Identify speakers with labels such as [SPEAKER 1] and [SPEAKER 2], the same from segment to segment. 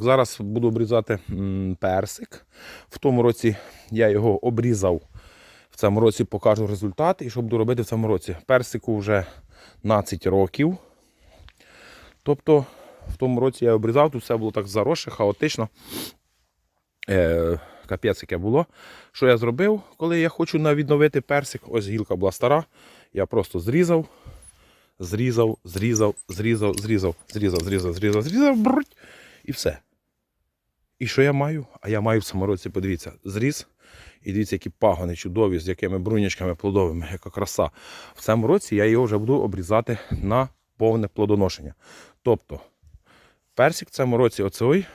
[SPEAKER 1] Зараз буду обрізати персик. В тому році я його обрізав. В цьому році покажу результат і що буду робити в цьому році. Персику вже 12 років. Тобто в тому році я обрізав, тут все було так заросше, хаотично. Е, капець яке було. Що я зробив, коли я хочу відновити персик? Ось гілка була стара. Я просто зрізав, зрізав, зрізав, зрізав, зрізав, зрізав, зрізав, зрізав, зрізав, бруть, і все. І що я маю? А я маю в цьому році, подивіться, зріз. І дивіться, які пагони чудові, з якими брунячками плодовими, яка краса. В цьому році я його вже буду обрізати на повне плодоношення. Тобто, персик в цьому році оцей,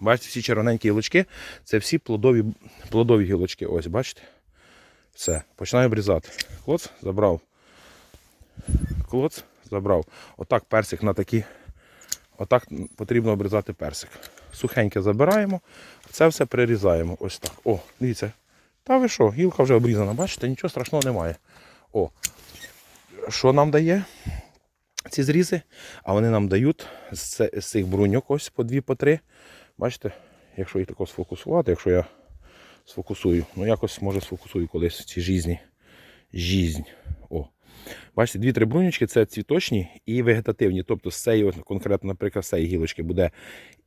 [SPEAKER 1] бачите, всі червоненькі гілочки, це всі плодові, плодові гілочки. Ось, бачите? Все, починаю обрізати. Клоц забрав. Клоц забрав. Отак персик на такі. Отак потрібно обрізати персик. Сухеньке забираємо, це все прирізаємо. Ось так. О, дивіться. Та ви що, гілка вже обрізана, бачите, нічого страшного немає. О, що нам дає ці зрізи? А вони нам дають з, цих бруньок ось по дві, по три. Бачите, якщо їх тако сфокусувати, якщо я сфокусую, ну якось може сфокусую колись в цій жізні. Жизнь. О. Бачите, дві-три брунючки це цвіточні і вегетативні. Тобто з цієї, конкретно, наприклад, з цієї гілочки буде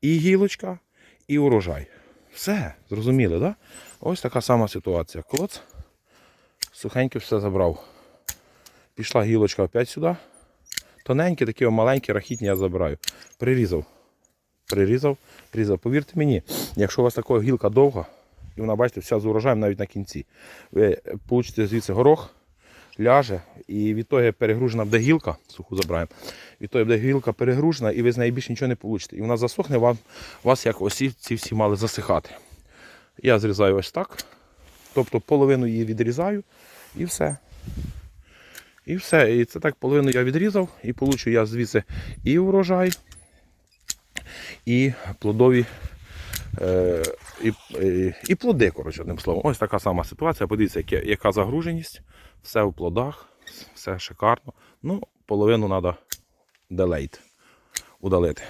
[SPEAKER 1] і гілочка, і урожай. Все, зрозуміли. Да? Ось така сама ситуація. Клоц. Сухенько все забрав. Пішла гілочка опять сюди. Тоненькі, такі маленькі, рахітні я забираю. Прирізав. Прирізав, прирізав. Повірте мені, якщо у вас така гілка довга, і вона, бачите, вся з урожаєм навіть на кінці, ви получите звідси горох, ляже, і від того перегружена буде гілка, суху забираємо, від того буде гілка перегружена, і ви з неї більше нічого не получите. І вона засохне, вам, вас як осі ці всі мали засихати. Я зрізаю ось так. Тобто половину її відрізаю і все. І все. І це так половину я відрізав, і получу я звідси і урожай, і плодові. Е, і, і, плоди, коротше, одним словом. Ось така сама ситуація. Подивіться, яке- яка загруженість, все в плодах, все шикарно. Ну, половину треба делейт, удалити.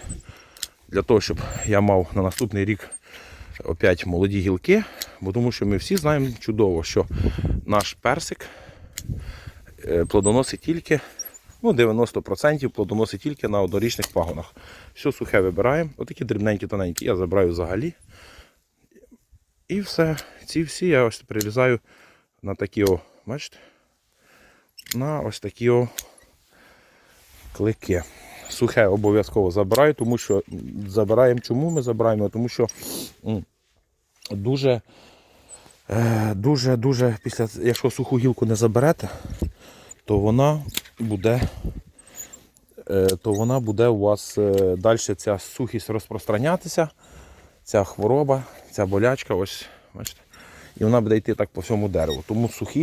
[SPEAKER 1] Для того, щоб я мав на наступний рік опять молоді гілки, бо тому що ми всі знаємо чудово, що наш персик е, плодоносить тільки ну, 90% плодоносить тільки на однорічних пагонах. Все сухе вибираємо. Отакі дрібненькі, тоненькі я забираю взагалі. І все. Ці всі я ось прирізаю на такі о, бачите? На ось такі о клики. Сухе обов'язково забираю, тому що забираємо. Чому ми забираємо? Тому що дуже, е, дуже, дуже після, якщо суху гілку не заберете, то вона буде, е, то вона буде у вас е, далі ця сухість розпространятися, ця хвороба, ця болячка, ось, бачите, і вона буде йти так по всьому дереву. Тому сухі.